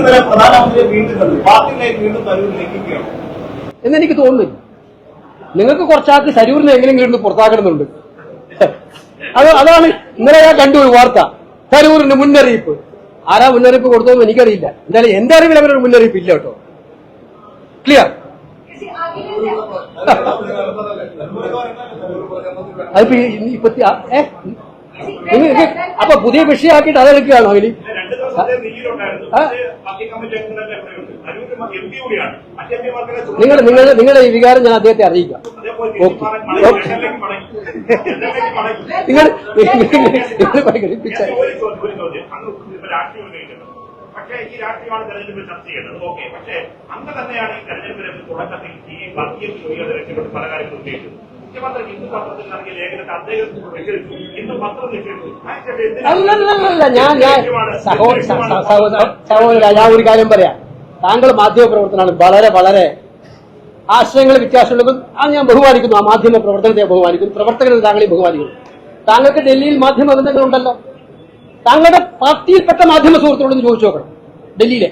ഇന്നലെ പ്രധാനമന്ത്രിയെ വീണ്ടും വീണ്ടും എന്നെനിക്ക് തോന്നുന്നില്ല നിങ്ങൾക്ക് കുറച്ചാൾക്ക് സരൂരിനെ എങ്ങനെയെങ്കിലും ഇരുന്ന് പുറത്താക്കണമെന്നുണ്ട്. അത് അതാണ് ഇന്നലെ ഞാൻ കണ്ടു ഒരു വാർത്ത. തരൂരിന് മുന്നറിയിപ്പ്. ആരാ മുന്നറിയിപ്പ് കൊടുത്തതെന്ന് എനിക്കറിയില്ല. എന്തായാലും എന്റെ അറിവിൽ അവരൊരു മുന്നറിയിപ്പ് ഇല്ല കേട്ടോ. ക്ലിയർ അതിപ്പോ ഇപ്പത്തി അപ്പൊ പുതിയ വിഷയമാക്കിയിട്ട് അതെടുക്കുകയാണോ ഇനി? നിങ്ങൾ നിങ്ങൾ നിങ്ങളുടെ ഈ വികാരം ഞാൻ അദ്ദേഹത്തെ അറിയിക്കാം. നിങ്ങൾ നിങ്ങൾ പക്ഷേ ഈ രാഷ്ട്രീയമാണ് തെരഞ്ഞെടുപ്പിൽ ചർച്ച ചെയ്യേണ്ടത്. ഓക്കെ. പക്ഷേ അന്ന് തന്നെയാണ് ഈ തെരഞ്ഞെടുപ്പിലെ തുടക്കത്തിൽ ഈ വർഗീയ യോഗ്യത രക്ഷപ്പെട്ട് പല കാര്യങ്ങളും ഉന്നയിച്ചത്. മുഖ്യമന്ത്രി ഹിന്ദു പത്രത്തിൽ നൽകിയ ലേഖനത്തെ അദ്ദേഹം നിഷേധിച്ചു ഹിന്ദു പത്രം നിഷേധിച്ചു ആ ചേട്ടാ, എന്തിനാ? അല്ലല്ലല്ല ഞാൻ ഞാൻ. സഹോദര സഹോദര ഞാൻ ഒരു കാര്യം പറയാം. താങ്കൾ മാധ്യമ പ്രവർത്തനമാണ് വളരെ വളരെ ആശയങ്ങൾ വ്യത്യാസമുള്ളതും ആ ഞാൻ ബഹുമാനിക്കുന്നു. ആ മാധ്യമ പ്രവർത്തനത്തെ ബഹുമാനിക്കുന്നു. പ്രവർത്തകരെ താങ്കളെ ബഹുമാനിക്കുന്നു. താങ്കൾക്ക് ഡൽഹിയിൽ മാധ്യമ ബന്ധങ്ങളുണ്ടല്ലോ. താങ്കളുടെ പാർട്ടിയിൽപ്പെട്ട മാധ്യമ സുഹൃത്തുക്കളോട് ചോദിച്ചു നോക്കണം. ഡൽഹിയിലെ